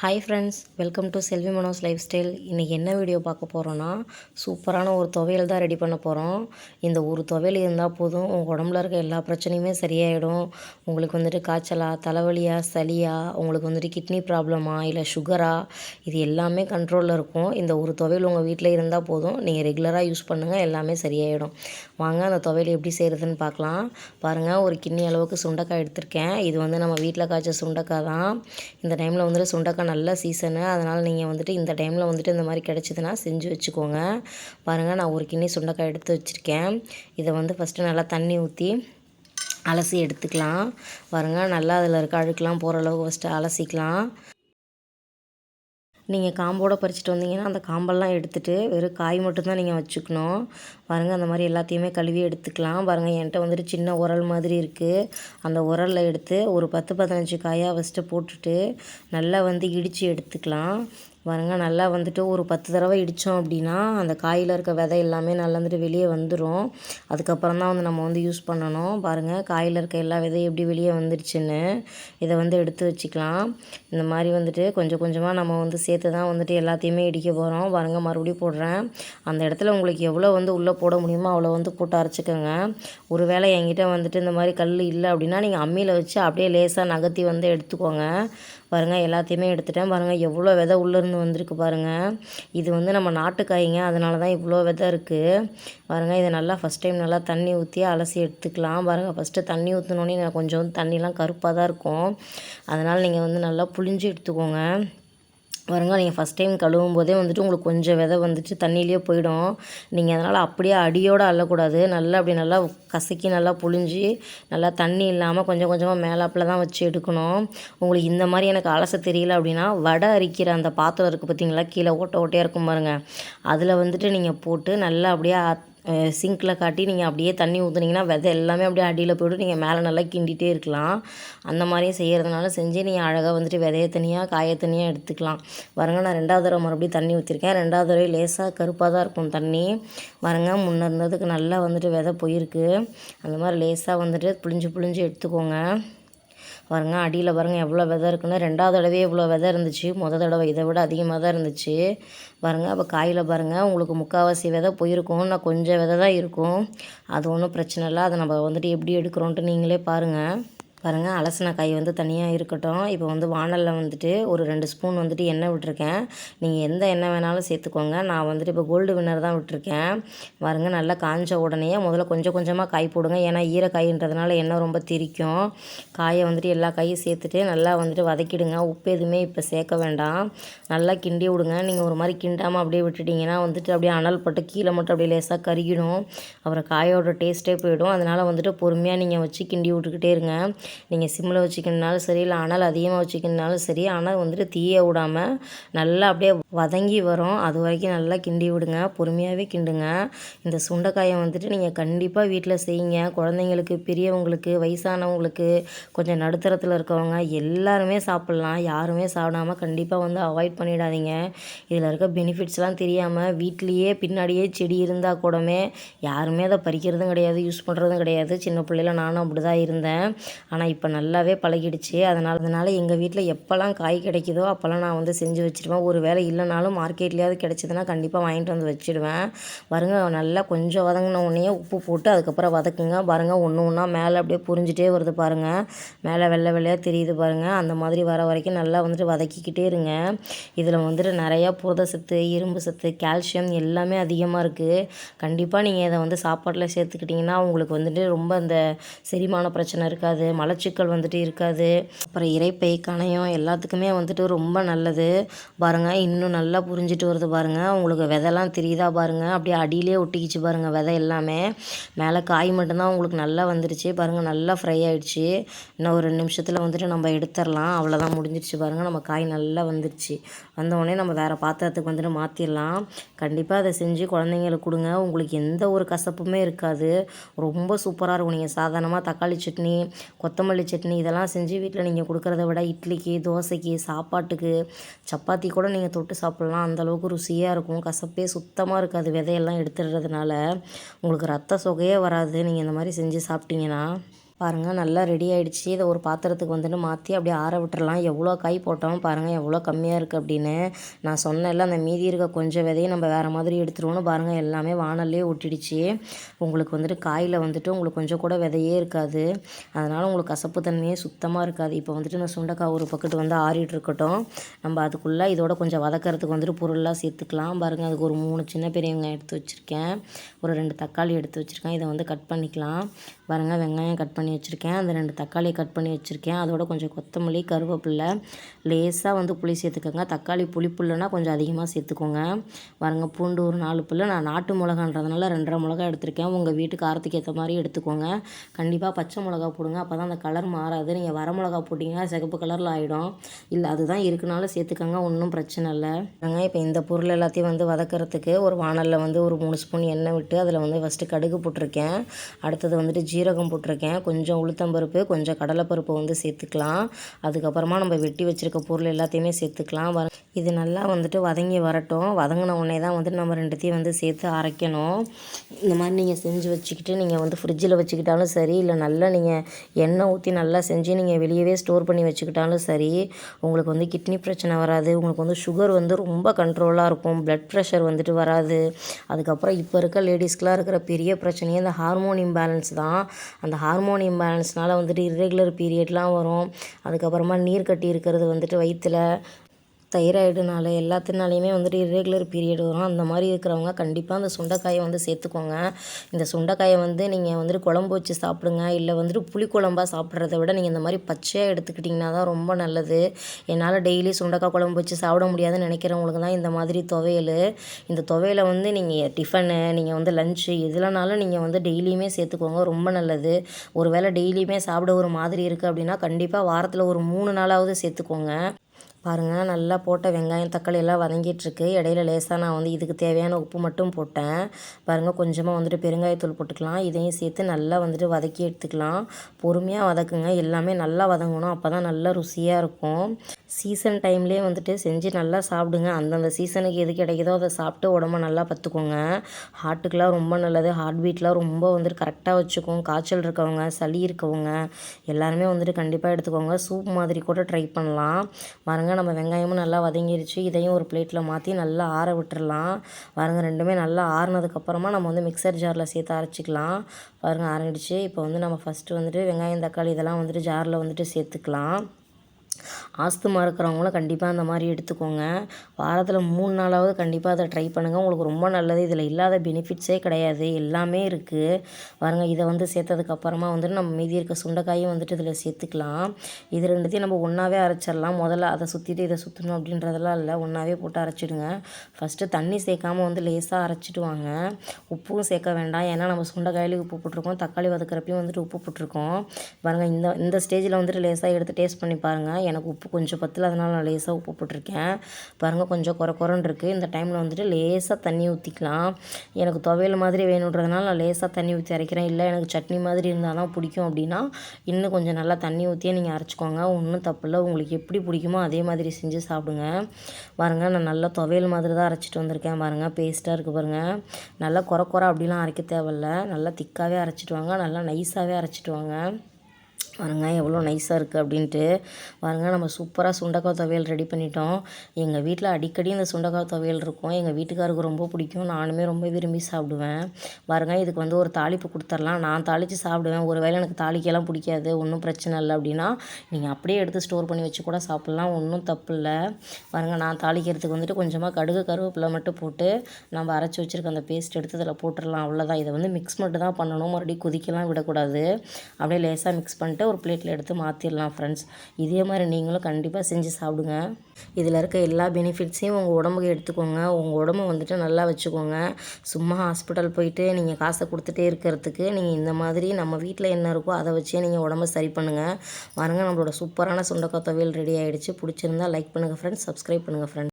Hi friends welcome to Selvi Mano's lifestyle இன்றைக்கி என்ன video பார்க்க போகிறோன்னா சூப்பரான ஒரு துவையல் தான் ரெடி பண்ண போகிறோம் இந்த ஒரு துவையல் இருந்தால் போதும் உங்கள் உடம்புல இருக்க எல்லா பிரச்சனையுமே சரியாயிடும். உங்களுக்கு வந்துட்டு காய்ச்சலா தலைவலியா சளியா உங்களுக்கு வந்துட்டு கிட்னி ப்ராப்ளமா இல்லை சுகரா இது எல்லாமே கண்ட்ரோலில் இருக்கும். இந்த ஒரு துவையல் உங்கள் வீட்டில் இருந்தால் போதும் நீங்கள் ரெகுலராக யூஸ் பண்ணுங்கள் எல்லாமே சரியாயிடும். வாங்க அந்த துவையல் எப்படி செய்கிறதுன்னு பார்க்கலாம். பாருங்கள் ஒரு கிண்ணி அளவுக்கு சுண்டக்காய் எடுத்திருக்கேன். இது வந்து நம்ம வீட்டில் காய்ச்ச சுண்டக்காய் தான். இந்த டைமில் வந்துட்டு சுண்டக்காய் நல்ல சீசனு அதனால் நீங்கள் வந்துட்டு இந்த டைமில் வந்துட்டு இந்த மாதிரி கிடச்சிதுன்னா செஞ்சு வச்சுக்கோங்க. பாருங்கள் நான் ஒரு கிண்ணி சுண்டைக்காய் எடுத்து வச்சுருக்கேன். இதை வந்து ஃபஸ்ட்டு நல்லா தண்ணி ஊற்றி அலசி எடுத்துக்கலாம். பாருங்கள் நல்லா அதில் இருக்க அழுக்கெலாம் போகிற அளவுக்கு ஃபஸ்ட்டு அலசிக்கலாம். நீங்கள் காம்போடு பறிச்சிட்டு வந்தீங்கன்னா அந்த காம்பெல்லாம் எடுத்துகிட்டு வெறும் காய் மட்டும்தான் நீங்கள் வச்சுக்கணும். பாருங்கள் அந்த மாதிரி எல்லாத்தையுமே கழுவி எடுத்துக்கலாம். பாருங்கள் என்கிட்ட வந்துட்டு சின்ன உரல் மாதிரி இருக்குது அந்த உரலில் எடுத்து ஒரு பத்து பதினஞ்சு காயாக ஃபஸ்ட்டு போட்டுட்டு நல்லா வந்து இடித்து எடுத்துக்கலாம். பாருங்கள் நல்லா வந்துட்டு ஒரு பத்து தடவை இடித்தோம் அப்படின்னா அந்த காயில் இருக்க விதை எல்லாமே நல்லா வந்துட்டு வெளியே வந்துடும் அதுக்கப்புறம் தான் வந்து நம்ம வந்து யூஸ் பண்ணணும். பாருங்கள் காயில் இருக்க எல்லா விதையும் எப்படி வெளியே வந்துடுச்சுன்னு இதை வந்து எடுத்து வச்சுக்கலாம். இந்த மாதிரி வந்துட்டு கொஞ்சம் கொஞ்சமாக நம்ம வந்து சேர்த்து தான் வந்துட்டு எல்லாத்தையுமே இடிக்க போகிறோம் பாருங்கள் மறுபடியும் போடுறேன். அந்த இடத்துல உங்களுக்கு எவ்வளோ வந்து உள்ளே போட முடியுமோ அவ்வளோ வந்து போட்டு அரைச்சிக்கோங்க. ஒரு வேளை என்கிட்ட வந்துட்டு இந்த மாதிரி கல் இல்லை அப்படின்னா நீங்கள் அம்மியில் வச்சு அப்படியே லேசாக நகர்த்தி வந்து எடுத்துக்கோங்க. பாருங்கள் எல்லாத்தையுமே எடுத்துட்டேன். பாருங்கள் எவ்வளோ விதை உள்ளேருந்து வந்திருக்கு பாருங்கள் இது வந்து நம்ம நாட்டுக்காய்ங்க அதனால தான் இவ்வளோ விதை இருக்குது பாருங்கள் இதை நல்லா ஃபஸ்ட் டைம் நல்லா தண்ணி ஊற்றி அலசி எடுத்துக்கலாம். பாருங்கள் ஃபஸ்ட்டு தண்ணி ஊற்றினோன்னே கொஞ்சம் தண்ணிலாம் கருப்பாக தான் இருக்கும். அதனால் நீங்கள் வந்து நல்லா புளிஞ்சு எடுத்துக்கோங்க. பாருங்க நீங்கள் ஃபஸ்ட் டைம் கழுவும் போதே வந்துட்டு உங்களுக்கு கொஞ்சம் விதை வந்துட்டு தண்ணியிலே போயிடும். நீங்கள் அதனால் அப்படியே அடியோடு அள்ளக்கூடாது. நல்லா அப்படி நல்லா கசக்கி நல்லா புழிஞ்சி நல்லா தண்ணி இல்லாமல் கொஞ்சம் கொஞ்சமாக மேலாப்பில் தான் வச்சு எடுக்கணும். உங்களுக்கு இந்த மாதிரி எனக்கு அலச தெரியல அப்படின்னா வடை அரிக்கிற அந்த பாத்திரம் இருக்குது பார்த்தீங்களா கீழே ஓட்ட ஓட்டையாக இருக்கும் பாருங்கள் அதில் வந்துட்டு நீங்கள் போட்டு நல்லா அப்படியே சிங்கில் காட்டி நீங்கள் அப்படியே தண்ணி ஊற்றுனீங்கன்னா விதை எல்லாமே அப்படியே அடியில் போய்ட்டு நீங்கள் மேலே நல்லா கிண்டிகிட்டே இருக்கலாம். அந்த மாதிரியும் செய்கிறதுனால செஞ்சு நீங்கள் அழகாக வந்துட்டு விதைய தனியாக காய தனியாக எடுத்துக்கலாம். வரங்க நான் ரெண்டாவது தடவை மறுபடியும் தண்ணி ஊற்றிருக்கேன் ரெண்டாவது தடவை லேசாக கருப்பாக தான் இருக்கும் தண்ணி. வரங்க முன்னே இருந்ததுக்கு நல்லா வந்துட்டு விதை போயிருக்கு. அந்த மாதிரி லேசாக வந்துட்டு புளிஞ்சு புளிஞ்சு எடுத்துக்கோங்க. பாருங்கள் அடியில் பாருங்கள் எவ்வளோ விதை இருக்குன்னு. ரெண்டாவது தடவை இவ்வளோ விதை இருந்துச்சு. மொதல் தடவை இதை விட அதிகமாக தான் இருந்துச்சு. பாருங்கள் அப்போ காயில் பாருங்கள் உங்களுக்கு முக்கால்வாசி விதை போயிருக்கும். நான் கொஞ்சம் விதை தான் இருக்கும். அது ஒன்றும் பிரச்சனை இல்லை. அதை நம்ம வந்துட்டு எப்படி எடுக்கிறோன்ட்டு நீங்களே பாருங்கள் பாருங்கள் அலசின காய் வந்து தனியாக இருக்கட்டும். இப்போ வந்து வானலில் வந்துட்டு ஒரு ரெண்டு ஸ்பூன் வந்துட்டு எண்ணெய் விட்டுருக்கேன். நீங்கள் எந்த எண்ணெய் வேணாலும் சேர்த்துக்கோங்க. நான் வந்துட்டு இப்போ கோல்டு வின்னர் தான் விட்டுருக்கேன். பாருங்கள் நல்லா காய்ஞ்ச உடனே முதல்ல கொஞ்சம் கொஞ்சமாக காய் போடுங்க. ஏன்னா ஈரக்காயின்றதுனால எண்ணெய் ரொம்ப திரிக்கும். காயை வந்துட்டு எல்லா காயும் சேர்த்துட்டு நல்லா வந்துட்டு வதக்கிடுங்க. உப்பு எதுவுமே இப்போ சேர்க்க வேண்டாம். நல்லா கிண்டி விடுங்க. நீங்கள் ஒரு மாதிரி கிண்டாமல் அப்படியே விட்டுட்டிங்கன்னா வந்துட்டு அப்படியே அனல் பட்டு கீழே மட்டும் அப்படியே லேசாக கருகிடும். அப்புறம் காயோட டேஸ்ட்டே போயிடும். அதனால் வந்துட்டு பொறுமையாக நீங்கள் வச்சு கிண்டி விட்டுக்கிட்டே இருங்க. நீங்கள் சிம்மில் வச்சுக்கணுனாலும் சரி இல்லை அனல் அதிகமாக வச்சுக்கணுனாலும் சரி ஆனால் வந்துட்டு தீய விடாமல் நல்லா அப்படியே வதங்கி வரும். அது வரைக்கும் நல்லா கிண்டி விடுங்க பொறுமையாகவே கிண்டுங்க. இந்த சுண்டைக்காயை வந்துட்டு நீங்கள் கண்டிப்பாக வீட்டில் செய்யுங்க. குழந்தைங்களுக்கு பெரியவங்களுக்கு வயசானவங்களுக்கு கொஞ்சம் நடுத்தரத்தில் இருக்கவங்க எல்லாருமே சாப்பிட்லாம். யாருமே சாப்பிடாமல் கண்டிப்பாக வந்து அவாய்ட் பண்ணிடாதீங்க. இதில் இருக்க பெனிஃபிட்ஸ்லாம் தெரியாமல் வீட்லேயே பின்னாடியே செடி இருந்தால் கூடமே யாருமே அதை பறிக்கிறதும் கிடையாது யூஸ் பண்ணுறதும் கிடையாது. சின்ன பிள்ளைல நானும் அப்படி தான் இருந்தேன். ஆனால் இப்போ நல்லாவே பழகிடுச்சு. அதனால் அதனால் எங்கள் வீட்டில் எப்போல்லாம் காய் கிடைக்குதோ அப்போல்லாம் நான் வந்து செஞ்சு வச்சுருவேன். ஒரு வேலை இல்லைனாலும் மார்க்கெட்லேயாவது கிடச்சிதுன்னா கண்டிப்பாக வாங்கிட்டு வந்து வச்சுடுவேன். பாருங்க நல்லா கொஞ்சம் வதங்கின உடனே உப்பு போட்டு அதுக்கப்புறம் வதக்குங்க. பாருங்கள் ஒன்று ஒன்றா மேலே அப்படியே புரிஞ்சிட்டே வருது பாருங்கள் மேலே வெள்ளை வெள்ளையாக தெரியுது பாருங்கள் அந்த மாதிரி வர வரைக்கும் நல்லா வந்துட்டு வதக்கிக்கிட்டே இருங்க. இதில் வந்துட்டு நிறையா புரத சத்து இரும்பு சத்து கால்சியம் எல்லாமே அதிகமாக இருக்குது கண்டிப்பாக நீங்கள் இதை வந்து சாப்பாட்டில் சேர்த்துக்கிட்டிங்கன்னா உங்களுக்கு வந்துட்டு ரொம்ப அந்த செரிமான பிரச்சனை இருக்காது. மலச்சிக்கல் வந்துட்டு இருக்காது. அப்புறம் இறைப்பை கணையம் எல்லாத்துக்குமே வந்துட்டு ரொம்ப நல்லது. பாருங்கள் இன்னும் நல்லா புரிஞ்சிட்டு வருது பாருங்கள் உங்களுக்கு விதைலாம் தெரியுதா பாருங்கள் அப்படியே அடியிலே ஒட்டிக்கிச்சு பாருங்கள் விதை எல்லாமே. மேலே காய் மட்டும்தான் உங்களுக்கு நல்லா வந்துருச்சு. பாருங்கள் நல்லா ஃப்ரை ஆகிடுச்சு இன்னும் ஒரு ரெண்டு நிமிஷத்தில் வந்துட்டு நம்ம எடுத்துடலாம். அவ்வளோதான் முடிஞ்சிருச்சு பாருங்கள் நம்ம காய் நல்லா வந்துருச்சு. வந்தவுடனே நம்ம வேறு பாத்திரத்துக்கு வந்துட்டு மாற்றிடலாம் கண்டிப்பாக அதை செஞ்சு குழந்தைங்களுக்கு கொடுங்க. உங்களுக்கு எந்த ஒரு கசப்புமே இருக்காது. ரொம்ப சூப்பராக இருக்கும். நீங்கள் சாதாரணமாக தக்காளி சட்னி கொத்தமல்லி சட்னி இதெல்லாம் செஞ்சு வீட்டில் நீங்கள் கொடுக்குறத விட இட்லிக்கு தோசைக்கு சாப்பாட்டுக்கு சப்பாத்தி கூட நீங்கள் தொட்டு சாப்பிட்லாம். அந்தளவுக்கு ருசியாக இருக்கும். கசப்பே சுத்தமாக இருக்காது. விதையெல்லாம் எடுத்துடுறதுனால உங்களுக்கு ரத்த சொகையே வராது. நீங்கள் இந்த மாதிரி செஞ்சு சாப்பிட்டீங்கன்னா பாருங்கள் நல்லா ரெடி ஆகிடுச்சி இதை ஒரு பாத்திரத்துக்கு வந்துட்டு மாற்றி அப்படியே ஆற விட்டுறலாம். எவ்வளோ காய் போட்டோம் பாருங்கள் எவ்வளோ கம்மியாக இருக்குது அப்படின்னு. நான் சொன்னேன்ல அந்த மீதி இருக்க கொஞ்சம் விதையை நம்ம வேறு மாதிரி எடுத்துருவோன்னு பாருங்கள் எல்லாமே வானல்லே ஒட்டிடுச்சு. உங்களுக்கு வந்துட்டு காயில் வந்துட்டு உங்களுக்கு கொஞ்சம் கூட விதையே இருக்காது. அதனால் உங்களுக்கு கசப்பு தன்மையே சுத்தமாக இருக்காது. இப்போ வந்துட்டு நான் சுண்டைக்காய் ஒரு பக்கெட்டு வந்து ஆறிட்டு இருக்கட்டும். நம்ம அதுக்குள்ளே இதோட கொஞ்சம் வதக்கறதுக்கு வந்துட்டு பொருள்லாம் சேர்த்துக்கலாம். பாருங்கள் அதுக்கு ஒரு மூணு சின்ன பெரிய வெங்காயம் எடுத்து வச்சுருக்கேன். ஒரு ரெண்டு தக்காளி எடுத்து வச்சுருக்கேன். இதை வந்து கட் பண்ணிக்கலாம். பாருங்கள் வெங்காயம் கட் பண்ணி பண்ணி வச்சுருக்கேன். அந்த ரெண்டு தக்காளி கட் பண்ணி வச்சுருக்கேன். அதோட கொஞ்சம் கொத்தமல்லி கருவேப்பில்லை லேசாக வந்து புளி சேர்த்துக்கோங்க. தக்காளி புளிப்புல்லைனா கொஞ்சம் அதிகமாக சேர்த்துக்கோங்க. பாருங்கள் பூண்டு ஒரு நாலு புல்லு. நான் நாட்டு மிளகான்றதுனால ரெண்டரை மிளகா எடுத்திருக்கேன். உங்கள் வீட்டு காரத்துக்கு ஏற்ற மாதிரி எடுத்துக்கோங்க. கண்டிப்பாக பச்சை மிளகா போடுங்க. அப்போ தான் அந்த கலர் மாறாது. நீங்கள் வர மிளகா போட்டிங்கன்னா சிகப்பு கலரில் ஆகிடும் இல்லை அதுதான் இருக்குனாலும் சேர்த்துக்கோங்க. ஒன்றும் பிரச்சனை இல்லை. நாங்கள் இப்போ இந்த பொருள் எல்லாத்தையும் வந்து வதக்கிறதுக்கு ஒரு வானலில் வந்து ஒரு மூணு ஸ்பூன் எண்ணெய் விட்டு அதில் வந்து ஃபஸ்ட்டு கடுகு போட்டிருக்கேன். அடுத்தது வந்துட்டு ஜீரகம் போட்டிருக்கேன். கொஞ்சம் கொஞ்சம் உளுத்தம்பருப்பு கொஞ்சம் கடலைப்பருப்பு வந்து சேர்த்துக்கலாம். அதுக்கப்புறமா நம்ம வெட்டி வச்சுருக்க பொருள் எல்லாத்தையுமே சேர்த்துக்கலாம். வர இது நல்லா வந்துட்டு வதங்கி வரட்டும். வதங்கின உடனே தான் வந்துட்டு நம்ம ரெண்டுத்தையும் வந்து சேர்த்து அரைக்கணும். இந்த மாதிரி நீங்கள் செஞ்சு வச்சுக்கிட்டு நீங்கள் வந்து ஃப்ரிட்ஜில் வச்சுக்கிட்டாலும் சரி இல்லை நல்லா நீங்கள் எண்ணெய் ஊற்றி நல்லா செஞ்சு நீங்கள் வெளியவே ஸ்டோர் பண்ணி வச்சுக்கிட்டாலும் சரி உங்களுக்கு வந்து கிட்னி பிரச்சனை வராது. உங்களுக்கு வந்து சுகர் வந்து ரொம்ப கண்ட்ரோலாக இருக்கும். ப்ளட் ப்ரெஷர் வந்துட்டு வராது. அதுக்கப்புறம் இப்போ இருக்க லேடிஸ்க்கெலாம் இருக்கிற பெரிய பிரச்சனையே இந்த ஹார்மோன் இம்பேலன்ஸ் தான். அந்த ஹார்மோன் இம்பேலன்ஸ்னால வந்துட்டு இர்ரெகுலர் பீரியட்லாம் வரும். அதுக்கப்புறமா நீர் கட்டி இருக்கிறது வந்துட்டு வயிற்றில் தைராய்டுனால எல்லாத்தினாலையுமே வந்துட்டு இர்ரெகுலர் பீரியட் வரும். அந்த மாதிரி இருக்கிறவங்க கண்டிப்பாக அந்த சுண்டைக்காயை வந்து சேர்த்துக்கோங்க. இந்த சுண்டைக்காயை வந்து நீங்கள் வந்துட்டு குழம்பு வச்சு சாப்பிடுங்க. இல்லை வந்துட்டு புளிக்குழம்பாக சாப்பிட்றத விட நீங்கள் இந்த மாதிரி பச்சையாக எடுத்துக்கிட்டிங்கன்னா தான் ரொம்ப நல்லது. என்னால் டெய்லி சுண்டைக்காய் குழம்பு வச்சு சாப்பிட முடியாதுன்னு நினைக்கிறவங்களுக்கு தான் இந்த மாதிரி துவையல். இந்த துவையலை வந்து நீங்கள் டிஃபனு நீங்கள் வந்து லஞ்சு எதுலனாலும் நீங்கள் வந்து டெய்லியுமே சேர்த்துக்கோங்க. ரொம்ப நல்லது. ஒரு வேளை டெய்லியுமே சாப்பிட ஒரு மாதிரி இருக்குது அப்படின்னா கண்டிப்பாக வாரத்தில் ஒரு மூணு நாளாவது சேர்த்துக்கோங்க. பாருங்கள் நல்லா போட்ட வெங்காயம் தக்காளி எல்லாம் வதங்கிட்டுருக்கு. இடையில லேசாக நான் வந்து இதுக்கு தேவையான உப்பு மட்டும் போட்டேன். பாருங்கள் கொஞ்சமாக வந்துட்டு பெருங்காயத்தூள் போட்டுக்கலாம். இதையும் சேர்த்து நல்லா வந்துட்டு வதக்கி எடுத்துக்கலாம். பொறுமையாக வதக்குங்க. எல்லாமே நல்லா வதங்கணும். அப்போ தான் நல்லா ருசியாக இருக்கும். சீசன் டைம்லேயே வந்துட்டு செஞ்சு நல்லா சாப்பிடுங்க. அந்தந்த சீசனுக்கு எது கிடைக்குதோ அதை சாப்பிட்டு உடம்ப நல்லா பார்த்துக்கோங்க. ஹார்ட்டுக்கெலாம் ரொம்ப நல்லது. ஹார்ட் பீட்லாம் ரொம்ப வந்துட்டு கரெக்டாக வச்சுக்கோங்க காய்ச்சல் இருக்கவங்க சளி இருக்கவங்க எல்லாருமே வந்துட்டு கண்டிப்பாக எடுத்துக்கோங்க. சூப் மாதிரி கூட ட்ரை பண்ணலாம். பாருங்கள் நம்ம வெங்காயமும் நல்லா வதங்கிருச்சு. இதையும் ஒரு பிளேட்டில் மாற்றி நல்லா ஆற விட்டுடலாம் பாருங்கள் ரெண்டுமே நல்லா ஆறுனதுக்கப்புறமா நம்ம வந்து மிக்சர் ஜாரில் சேர்த்து அரைச்சிக்கலாம். பாருங்கள் ஆறிடுச்சு. இப்போ வந்து நம்ம ஃபஸ்ட்டு வந்துட்டு வெங்காயம் தக்காளி இதெல்லாம் வந்துட்டு ஜாரில் வந்துட்டு சேர்த்துக்கலாம். ஆஸ்துமா இருக்கிறவங்களும் கண்டிப்பாக அந்த மாதிரி எடுத்துக்கோங்க. வாரத்தில் மூணு நாளாவது கண்டிப்பாக அதை ட்ரை பண்ணுங்கள் உங்களுக்கு ரொம்ப நல்லது. இதில் இல்லாத பெனிஃபிட்ஸே கிடையாது. எல்லாமே இருக்குது பாருங்கள் இதை வந்து சேர்த்ததுக்கப்புறமா வந்துட்டு நம்ம மீதி இருக்க சுண்டைக்காயும் வந்துட்டு இதில் சேர்த்துக்கலாம். இது ரெண்டுத்தையும் நம்ம ஒன்றாவே அரைச்சிடலாம். முதல்ல அதை சுற்றிட்டு இதை சுற்றணும் அப்படின்றதெல்லாம் இல்லை. ஒன்றாவே போட்டு அரைச்சிடுங்க. ஃபஸ்ட்டு தண்ணி சேர்க்காமல் வந்து லேசாக அரைச்சிட்டு வாங்க. உப்பும் சேர்க்க வேண்டாம். ஏன்னா நம்ம சுண்டைக்காயிலையும் உப்பு போட்டிருக்கோம். தக்காளி வதக்கிறப்பையும் வந்துட்டு உப்பு போட்டிருக்கோம். பாருங்கள் இந்த இந்த ஸ்டேஜில் வந்துட்டு லேசாக எடுத்து டேஸ்ட் பண்ணி பாருங்கள் எனக்கு உப்பு கொஞ்சம் பத்தில் அதனால் நான் லேசாக உப்பு போட்டிருக்கேன். பாருங்கள் கொஞ்சம் குறை குறைன்னு இருக்குது இந்த டைமில் வந்துட்டு லேசாக தண்ணி ஊற்றிக்கலாம் எனக்கு துவையல் மாதிரி வேணுன்றதுனால நான் லேசாக தண்ணி ஊற்றி அரைக்கிறேன். இல்லை எனக்கு சட்னி மாதிரி இருந்தால் தான் பிடிக்கும் அப்படின்னா இன்னும் கொஞ்சம் நல்லா தண்ணி ஊற்றியே நீங்கள் அரைச்சிக்கோங்க. ஒன்றும் தப்பில்லை உங்களுக்கு எப்படி பிடிக்குமோ அதே மாதிரி செஞ்சு சாப்பிடுங்க. பாருங்கள் நான் நல்லா துவையல் மாதிரி தான் அரைச்சிட்டு வந்திருக்கேன். பாருங்கள் பேஸ்ட்டாக இருக்குது பாருங்கள் நல்லா குறை குறை அப்படிலாம் அரைக்க தேவையில்ல. நல்லா திக்காகவே அரைச்சிட்டு வாங்க. நல்லா நைஸாகவே அரைச்சிட்டு வாங்க. பாருங்க எவ்வளோ நைஸாக இருக்குது அப்படின்ட்டு. பாருங்கள் நம்ம சூப்பராக சுண்டக்காய் துவையல் ரெடி பண்ணிட்டோம். எங்கள் வீட்டில் அடிக்கடி இந்த சுண்டக்காய் துவையல் இருக்கும். எங்கள் வீட்டுக்காருக்கு ரொம்ப பிடிக்கும். நானுமே ரொம்ப விரும்பி சாப்பிடுவேன். பாருங்க இதுக்கு வந்து ஒரு தாளிப்பு கொடுத்துர்லாம். நான் தாளித்து சாப்பிடுவேன். ஒரு வேளை எனக்கு தாளிக்கெல்லாம் பிடிக்காது ஒன்றும் பிரச்சனை இல்லை அப்படின்னா நீங்கள் அப்படியே எடுத்து ஸ்டோர் பண்ணி வச்சு கூட சாப்பிட்லாம். ஒன்றும் தப்பு இல்லை. பாருங்கள் நான் தாளிக்கிறதுக்கு வந்துட்டு கொஞ்சமாக கடுகு கருவேப்பிலை மட்டும் போட்டு நம்ம அரைச்சி வச்சுருக்க அந்த பேஸ்ட் எடுத்து அதில் போட்டுடலாம் அவ்வளோதான் இதை வந்து மிக்ஸ் மட்டும் தான் பண்ணணும். மறுபடியும் கொதிக்கலாம் விடக்கூடாது. அப்படியே லேசாக மிக்ஸ் பண்ணிட்டு ஒரு பிளேட்டில் எடுத்து மாற்றிடலாம் ஃப்ரெண்ட்ஸ் இதே மாதிரி நீங்களும் கண்டிப்பாக செஞ்சு சாப்பிடுங்க. இதில் இருக்க எல்லா பெனிஃபிட்ஸையும் உங்கள் உடம்புக்கு எடுத்துக்கோங்க. உங்கள் உடம்பு வந்துட்டு நல்லா வச்சுக்கோங்க. சும்மா ஹாஸ்பிட்டல் போயிட்டு நீங்கள் காசை கொடுத்துட்டே இருக்கிறதுக்கு நீங்கள் இந்த மாதிரி நம்ம வீட்டில் என்ன இருக்கோ அதை வச்சே நீங்கள் உடம்ப சரி பண்ணுங்கள் பாருங்கள் நம்மளோட சூப்பரான சுண்டக்காய் துவையல் ரெடி ஆகிடுச்சு பிடிச்சிருந்தா லைக் பண்ணுங்கள் ஃப்ரெண்ட்ஸ் சப்ஸ்கிரைப் பண்ணுங்கள் ஃப்ரெண்ட்ஸ்